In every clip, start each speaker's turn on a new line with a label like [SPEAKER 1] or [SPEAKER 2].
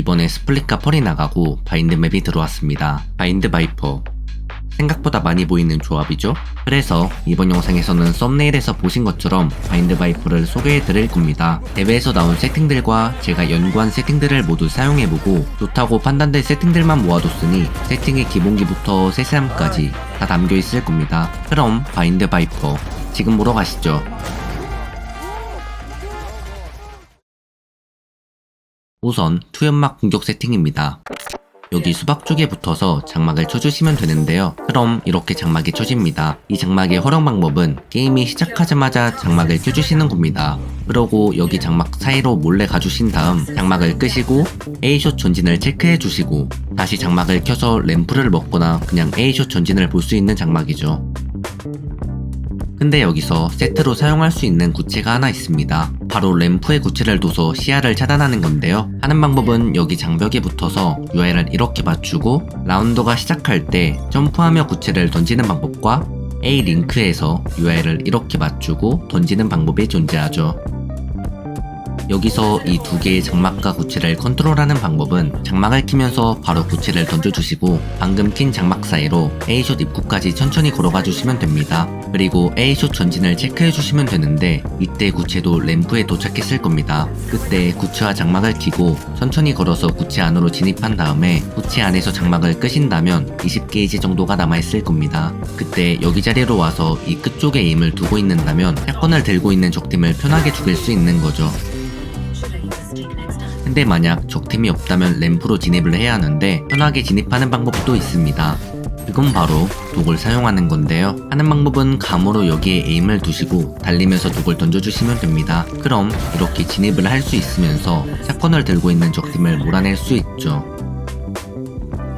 [SPEAKER 1] 이번에 스플릿과 펄이 나가고 바인드 맵이 들어왔습니다. 바인드 바이퍼. 생각보다 많이 보이는 조합이죠? 그래서 이번 영상에서는 썸네일에서 보신 것처럼 바인드 바이퍼를 소개해 드릴 겁니다. 대회에서 나온 세팅들과 제가 연구한 세팅들을 모두 사용해보고 좋다고 판단된 세팅들만 모아뒀으니 세팅의 기본기부터 세세함까지 다 담겨 있을 겁니다. 그럼 바인드 바이퍼 지금 보러 가시죠. 우선 투연막 공격 세팅입니다. 여기 수박 쪽에 붙어서 장막을 쳐주시면 되는데요. 그럼 이렇게 장막이 쳐집니다. 이 장막의 활용 방법은 게임이 시작하자마자 장막을 켜주시는 겁니다. 그러고 여기 장막 사이로 몰래 가주신 다음 장막을 끄시고 A숏 전진을 체크해 주시고 다시 장막을 켜서 램프를 먹거나 그냥 A숏 전진을 볼 수 있는 장막이죠. 근데 여기서 세트로 사용할 수 있는 구체가 하나 있습니다. 바로 램프에 구체를 둬서 시야를 차단하는 건데요. 하는 방법은 여기 장벽에 붙어서 UI를 이렇게 맞추고 라운더가 시작할 때 점프하며 구체를 던지는 방법과 A 링크에서 UI를 이렇게 맞추고 던지는 방법이 존재하죠. 여기서 이 두 개의 장막과 구체를 컨트롤하는 방법은 장막을 키면서 바로 구체를 던져주시고 방금 킨 장막 사이로 A숏 입구까지 천천히 걸어가 주시면 됩니다. 그리고 A숏 전진을 체크해 주시면 되는데 이때 구체도 램프에 도착했을 겁니다. 그때 구체와 장막을 키고 천천히 걸어서 구체 안으로 진입한 다음에 구체 안에서 장막을 끄신다면 20게이지 정도가 남아있을 겁니다. 그때 여기 자리로 와서 이 끝쪽에 에임을 두고 있는다면 샷건을 들고 있는 적팀을 편하게 죽일 수 있는 거죠. 근데 만약 적팀이 없다면 램프로 진입을 해야 하는데 편하게 진입하는 방법도 있습니다. 그건 바로 독을 사용하는 건데요. 하는 방법은 감으로 여기에 에임을 두시고 달리면서 독을 던져주시면 됩니다. 그럼 이렇게 진입을 할 수 있으면서 샷건을 들고 있는 적팀을 몰아낼 수 있죠.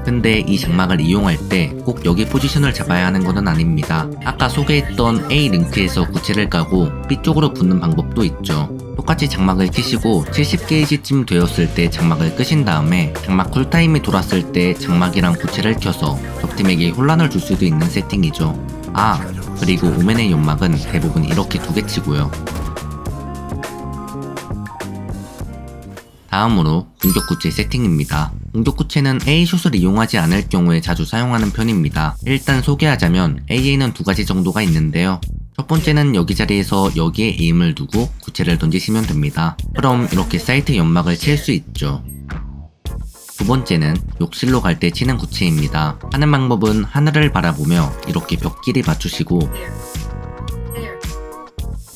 [SPEAKER 1] 근데 이 장막을 이용할 때 꼭 여기 포지션을 잡아야 하는 것은 아닙니다. 아까 소개했던 A 링크에서 구체를 까고 B 쪽으로 붙는 방법도 있죠. 똑같이 장막을 키시고 70게이지쯤 되었을 때 장막을 끄신 다음에 장막 쿨타임이 돌았을 때 장막이랑 구체를 켜서 적팀에게 혼란을 줄 수도 있는 세팅이죠. 아, 그리고 오멘의 연막은 대부분 이렇게 두 개 치고요. 다음으로 공격 구체 세팅입니다. 공격 구체는 A숏을 이용하지 않을 경우에 자주 사용하는 편입니다. 일단 소개하자면 AA는 두 가지 정도가 있는데요. 첫 번째는 여기 자리에서 여기에 에임을 두고 구체를 던지시면 됩니다. 그럼 이렇게 사이트 연막을 칠 수 있죠. 두 번째는 욕실로 갈 때 치는 구체입니다. 하는 방법은 하늘을 바라보며 이렇게 벽끼리 맞추시고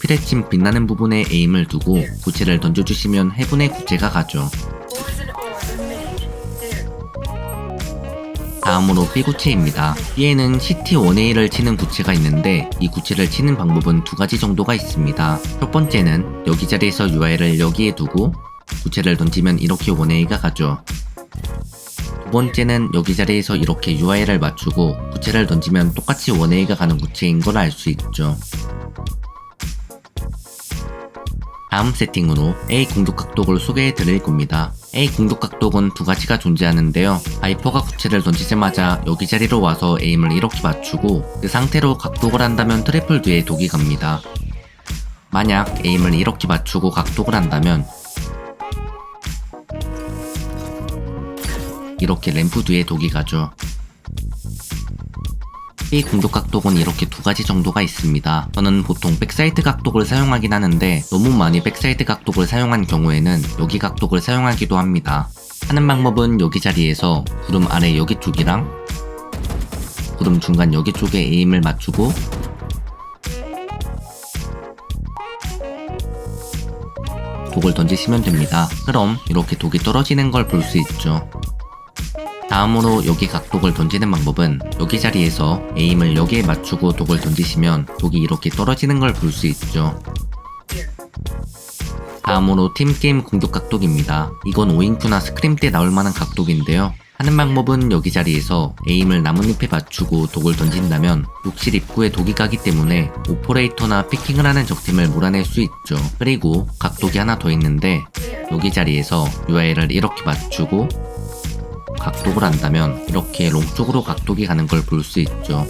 [SPEAKER 1] 피레침 빛나는 부분에 에임을 두고 구체를 던져주시면 해분의 구체가 가죠. 다음으로 B구체입니다. B에는 CT1A를 치는 구체가 있는데 이 구체를 치는 방법은 두 가지 정도가 있습니다. 첫 번째는 여기 자리에서 UI를 여기에 두고 구체를 던지면 이렇게 1A가 가죠. 두 번째는 여기 자리에서 이렇게 UI를 맞추고 구체를 던지면 똑같이 1A가 가는 구체인 걸 알 수 있죠. 다음 세팅으로 A 공격 각도를 소개해 드릴 겁니다. A 공격 각도는 두 가지가 존재하는데요. 바이퍼가 구체를 던지자마자 여기 자리로 와서 에임을 이렇게 맞추고 그 상태로 각독을 한다면 트리플 뒤에 독이 갑니다. 만약 에임을 이렇게 맞추고 각독을 한다면 이렇게 램프 뒤에 독이 가죠. B 공격 각도는 이렇게 두 가지 정도가 있습니다. 저는 보통 백사이드 각도를 사용하긴 하는데 너무 많이 백사이드 각도를 사용한 경우에는 여기 각도를 사용하기도 합니다. 하는 방법은 여기 자리에서 구름 아래 여기 쪽이랑 구름 중간 여기 쪽에 에임을 맞추고 독을 던지시면 됩니다. 그럼 이렇게 독이 떨어지는 걸 볼 수 있죠. 다음으로 여기 각독을 던지는 방법은 여기 자리에서 에임을 여기에 맞추고 독을 던지시면 독이 이렇게 떨어지는 걸 볼 수 있죠. 다음으로 팀게임 공격 각독입니다. 이건 오인큐나 스크림 때 나올 만한 각독인데요. 하는 방법은 여기 자리에서 에임을 나뭇잎에 맞추고 독을 던진다면 욕실 입구에 독이 가기 때문에 오퍼레이터나 피킹을 하는 적팀을 몰아낼 수 있죠. 그리고 각독이 하나 더 있는데 여기 자리에서 UI를 이렇게 맞추고 각독을 한다면 이렇게 롱 쪽으로 각독이 가는 걸 볼 수 있죠.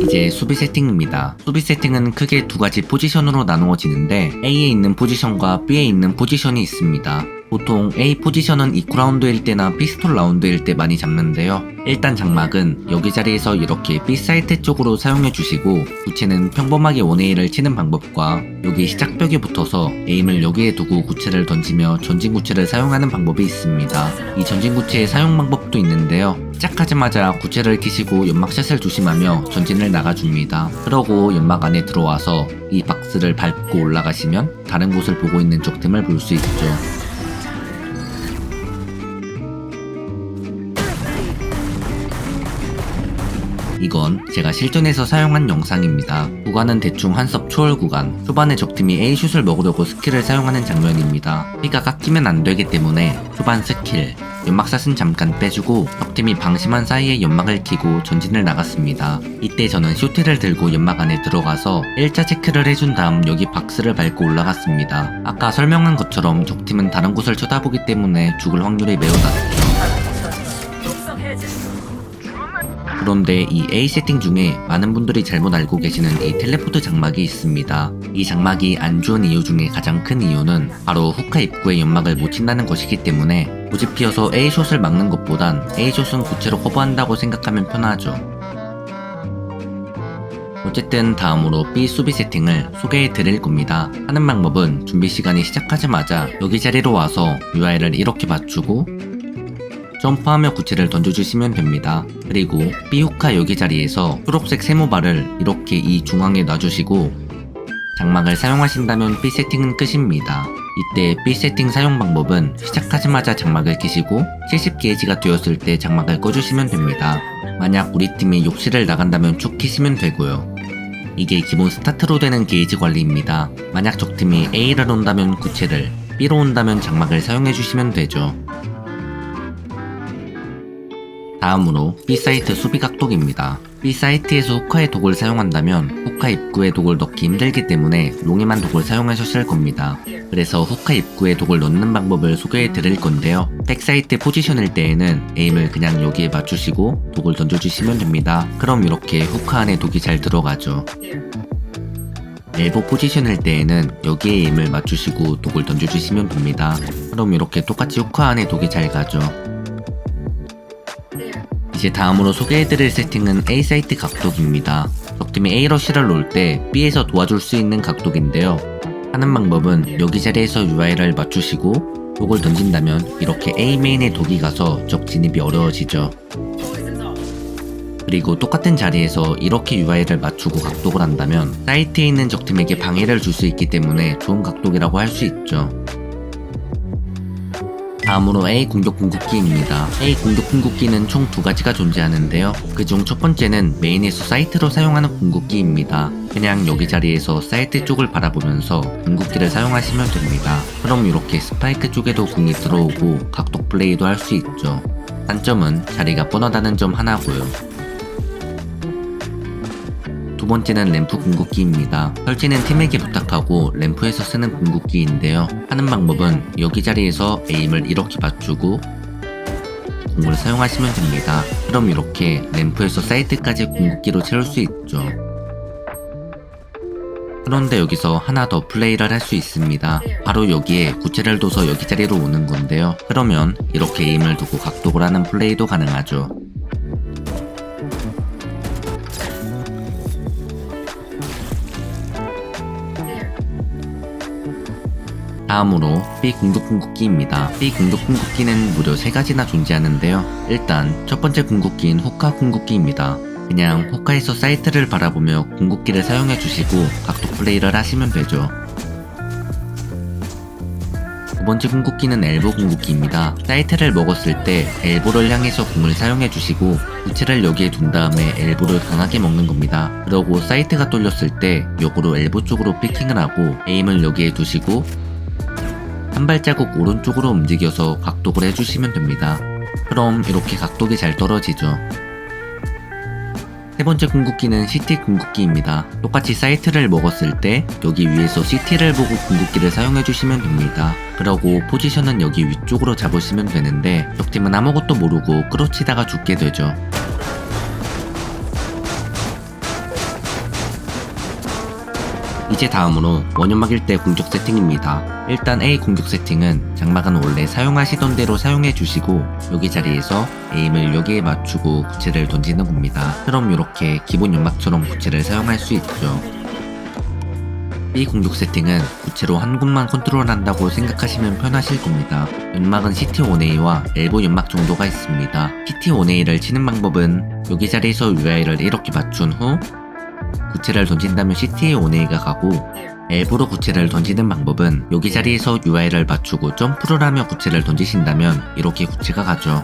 [SPEAKER 1] 이제 수비 세팅입니다. 수비 세팅은 크게 두 가지 포지션으로 나누어지는데 A에 있는 포지션과 B에 있는 포지션이 있습니다. 보통 A 포지션은 이쿠 라운드일 때나 피스톨 라운드일 때 많이 잡는데요. 일단 장막은 여기 자리에서 이렇게 B 사이트 쪽으로 사용해 주시고 구체는 평범하게 원A를 치는 방법과 여기 시작벽에 붙어서 에임을 여기에 두고 구체를 던지며 전진 구체를 사용하는 방법이 있습니다. 이 전진 구체의 사용 방법도 있는데요. 시작하자마자 구체를 키시고 연막샷을 조심하며 전진을 나가줍니다. 그러고 연막 안에 들어와서 이 박스를 밟고 올라가시면 다른 곳을 보고 있는 적팀을 볼 수 있죠. 이건 제가 실전에서 사용한 영상입니다. 구간은 대충 한섭 초월 구간. 초반에 적팀이 A슛을 먹으려고 스킬을 사용하는 장면입니다. 피가 깎이면 안 되기 때문에 초반 스킬. 연막샷은 잠깐 빼주고 적팀이 방심한 사이에 연막을 키고 전진을 나갔습니다. 이때 저는 쇼트를 들고 연막 안에 들어가서 1차 체크를 해준 다음 여기 박스를 밟고 올라갔습니다. 아까 설명한 것처럼 적팀은 다른 곳을 쳐다보기 때문에 죽을 확률이 매우 낮죠. 그런데 이 A 세팅 중에 많은 분들이 잘못 알고 계시는 이 텔레포트 장막이 있습니다. 이 장막이 안 좋은 이유 중에 가장 큰 이유는 바로 후카 입구에 연막을 못 친다는 것이기 때문에 고집 피어서 A숏을 막는 것보단 A숏은 구체로 커버한다고 생각하면 편하죠. 어쨌든 다음으로 B 수비 세팅을 소개해 드릴 겁니다. 하는 방법은 준비 시간이 시작하자마자 여기 자리로 와서 UI를 이렇게 맞추고 점프하며 구체를 던져주시면 됩니다. 그리고 B후카 여기 자리에서 초록색 세모발을 이렇게 이 중앙에 놔주시고 장막을 사용하신다면 B 세팅은 끝입니다. 이때 B 세팅 사용 방법은 시작하자마자 장막을 키시고 70게이지가 되었을 때 장막을 꺼주시면 됩니다. 만약 우리 팀이 욕실을 나간다면 쭉 키시면 되고요. 이게 기본 스타트로 되는 게이지 관리입니다. 만약 적팀이 A를 온다면 구체를, B로 온다면 장막을 사용해주시면 되죠. 다음으로 B사이트 수비 각독입니다. B사이트에서 후카의 독을 사용한다면 후카 입구에 독을 넣기 힘들기 때문에 롱에만 독을 사용하셨을 겁니다. 그래서 후카 입구에 독을 넣는 방법을 소개해 드릴 건데요. 백사이트 포지션일 때에는 에임을 그냥 여기에 맞추시고 독을 던져주시면 됩니다. 그럼 이렇게 후카 안에 독이 잘 들어가죠. 엘보 포지션일 때에는 여기에 에임을 맞추시고 독을 던져주시면 됩니다. 그럼 이렇게 똑같이 후카 안에 독이 잘 가죠. 이제 다음으로 소개해드릴 세팅은 A 사이트 각독입니다. 적팀이 A 러시를 놓을 때 B에서 도와줄 수 있는 각독인데요. 하는 방법은 여기 자리에서 UI를 맞추시고 독을 던진다면 이렇게 A 메인에 독이 가서 적 진입이 어려워지죠. 그리고 똑같은 자리에서 이렇게 UI를 맞추고 각독을 한다면 사이트에 있는 적팀에게 방해를 줄 수 있기 때문에 좋은 각독이라고 할 수 있죠. 다음으로 A 공격 궁극기입니다. A 공격 궁극기는 총 두 가지가 존재하는데요. 그중 첫 번째는 메인에서 사이트로 사용하는 궁극기입니다. 그냥 여기 자리에서 사이트 쪽을 바라보면서 궁극기를 사용하시면 됩니다. 그럼 이렇게 스파이크 쪽에도 궁이 들어오고 각독 플레이도 할 수 있죠. 단점은 자리가 뻔하다는 점 하나고요. 두 번째는 램프 궁극기입니다. 설치는 팀에게 부탁하고 램프에서 쓰는 궁극기인데요. 하는 방법은 여기 자리에서 에임을 이렇게 맞추고 공을 사용하시면 됩니다. 그럼 이렇게 램프에서 사이트까지 궁극기로 채울 수 있죠. 그런데 여기서 하나 더 플레이를 할 수 있습니다. 바로 여기에 구체를 둬서 여기 자리로 오는 건데요. 그러면 이렇게 에임을 두고 각독을 하는 플레이도 가능하죠. 다음으로 B 공격 궁극기입니다. B 공격 궁극기는 무려 3가지나 존재하는데요. 일단 첫 번째 궁극기인 호카 궁극기입니다. 그냥 호카에서 사이트를 바라보며 궁극기를 사용해 주시고 각도 플레이를 하시면 되죠. 두 번째 궁극기는 엘보 궁극기입니다. 사이트를 먹었을 때 엘보를 향해서 궁을 사용해 주시고 부채를 여기에 둔 다음에 엘보를 강하게 먹는 겁니다. 그러고 사이트가 뚫렸을 때 역으로 엘보 쪽으로 피킹을 하고 에임을 여기에 두시고 한 발자국 오른쪽으로 움직여서 각독을 해주시면 됩니다. 그럼 이렇게 각독이 잘 떨어지죠. 세 번째 궁극기는 CT 궁극기입니다. 똑같이 사이트를 먹었을 때 여기 위에서 CT를 보고 궁극기를 사용해 주시면 됩니다. 그러고 포지션은 여기 위쪽으로 잡으시면 되는데 적팀은 아무것도 모르고 끌어치다가 죽게 되죠. 이제 다음으로 원연막일 때 공격 세팅입니다. 일단 A 공격 세팅은 장막은 원래 사용하시던 대로 사용해 주시고 여기 자리에서 에임을 여기에 맞추고 구체를 던지는 겁니다. 그럼 이렇게 기본 연막처럼 구체를 사용할 수 있죠. B 공격 세팅은 구체로 한 곳만 컨트롤한다고 생각하시면 편하실 겁니다. 연막은 CT1A와 엘보 연막 정도가 있습니다. CT1A를 치는 방법은 여기 자리에서 UI를 이렇게 맞춘 후 구체를 던진다면 CT에 1A가 가고 엘보로 구체를 던지는 방법은 여기 자리에서 UI를 맞추고 점프를 하며 구체를 던지신다면 이렇게 구체가 가죠.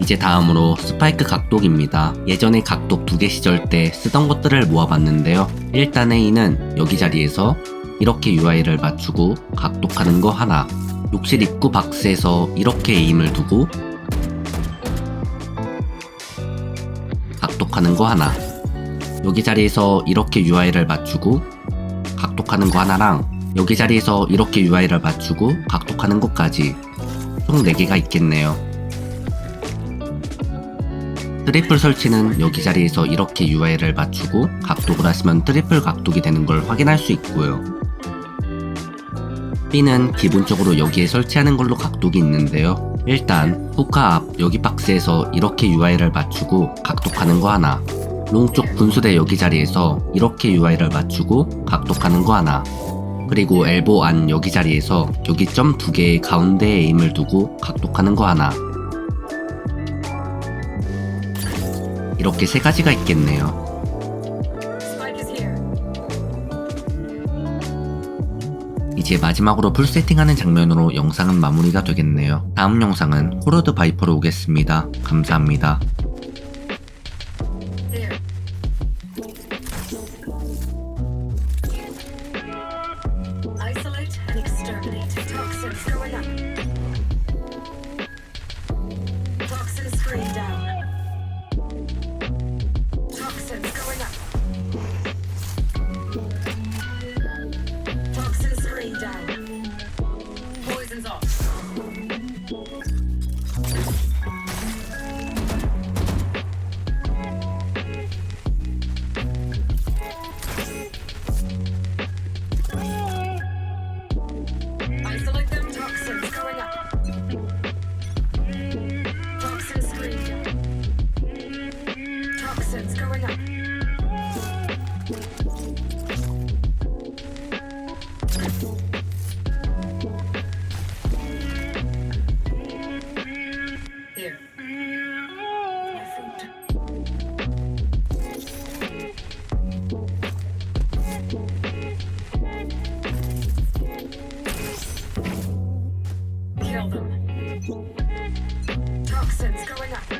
[SPEAKER 1] 이제 다음으로 스파이크 각독입니다. 예전에 각독 두 개 시절 때 쓰던 것들을 모아봤는데요. 일단 A는 여기 자리에서 이렇게 UI를 맞추고 각독하는 거 하나. 욕실 입구 박스에서 이렇게 에임을 두고 각독하는 거 하나. 여기 자리에서 이렇게 UI를 맞추고 각독하는 거 하나랑 여기 자리에서 이렇게 UI를 맞추고 각독하는 것까지 총 4개가 있겠네요. 트리플 설치는 여기 자리에서 이렇게 UI를 맞추고 각독을 하시면 트리플 각독이 되는 걸 확인할 수 있고요. B는 기본적으로 여기에 설치하는 걸로 각독이 있는데요. 일단 후카 앞 여기 박스에서 이렇게 UI를 맞추고 각독하는 거 하나. 롱쪽 분수대 여기 자리에서 이렇게 UI를 맞추고 각독하는 거 하나. 그리고 엘보 안 여기 자리에서 여기 점 두 개의 가운데에 에임을 두고 각독하는 거 하나. 이렇게 세 가지가 있겠네요. 이제 마지막으로 풀 세팅하는 장면으로 영상은 마무리가 되겠네요. 다음 영상은 코로드 바이퍼로 오겠습니다. 감사합니다. toxins going up.